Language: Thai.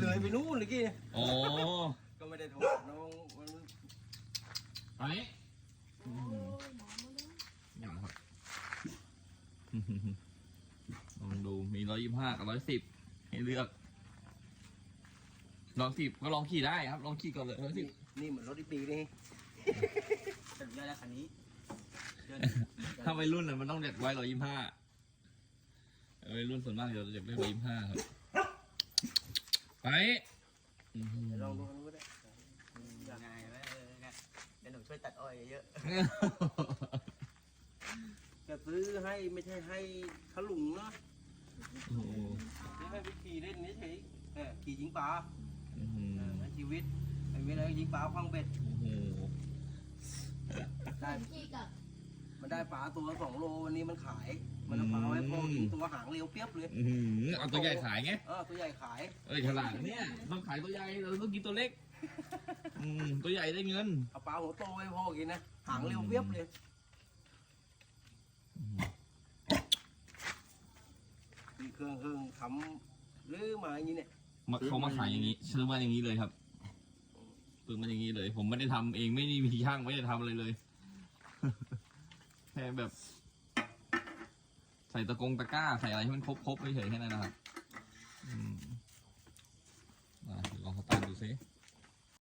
เลยไปนู่นเลยกี้อ๋อก็ไม่ได้โทรน้องมันตอนนี้โอ้ยหมอมาเลยอย่างครับลองดูมีร้อยยี่ห้ากับร้อยสิบให้เลือกลองสิบก็ลองขี่ได้ครับ ลองขี่ก่อนเลยร้อยสินี่บนี่เหมือนรถอีปีนี่แต่ผมได้แล้วคันนี้เดือนถ้าวัยรุ่นน่ะมันต้องเด็ดไว้ร้อยยี่ห้าวัยรุ่นส่วนมากจะเด็ดไว้ร้อยยี่ห้าครับ ไปอื้อหือเดี๋ยวลองดูกันก็ได้ยังไงวะเออไงเดี๋ยวหนูช่วยตัดอ้อยเยอะจะซื้อให้ไม่ใช่ให้ขลุงเนาะโอ้โหซื้อให้ไปขี่เล่นนี่เฉยเออขี่ยิงปลาเออชีวิตไอ้เวลายิงปลาคว้างเบ็ดได้ มันได้ปลาตัวสองโลวันนี้มันขาย มันเอาปลาไว้พอยิงตัวหางเรียวเปียบเลยอื้อหือเอาตัวใหญ่ขายไง เออตัวใหญ่ขายเอ้ยฉลาดนะเนี่ยต้องขายตัวใหญ่เราต้องกินตัวเล็กอืมตัวใหญ่ได้เงินเอาปลาหัวโตไว้พอกินนะหางเรียวเปียบเลยมีเครื่องเครื่องทำหรือมาอย่างนี้เนี่ยมาเขามาขายอย่างนี้ซื้อมาอย่างนี้เลยครับซื้อมาอย่างนี้เลย ผมไม่ได้ทำเองไม่ได้มีช่างไม่ได้ทำอะไรเลยแแค่แบบ ใส่ตะกงตะกร้า ใส่อะไรให้มันครบๆไปเฉยแค่นั้นนะครับ อืม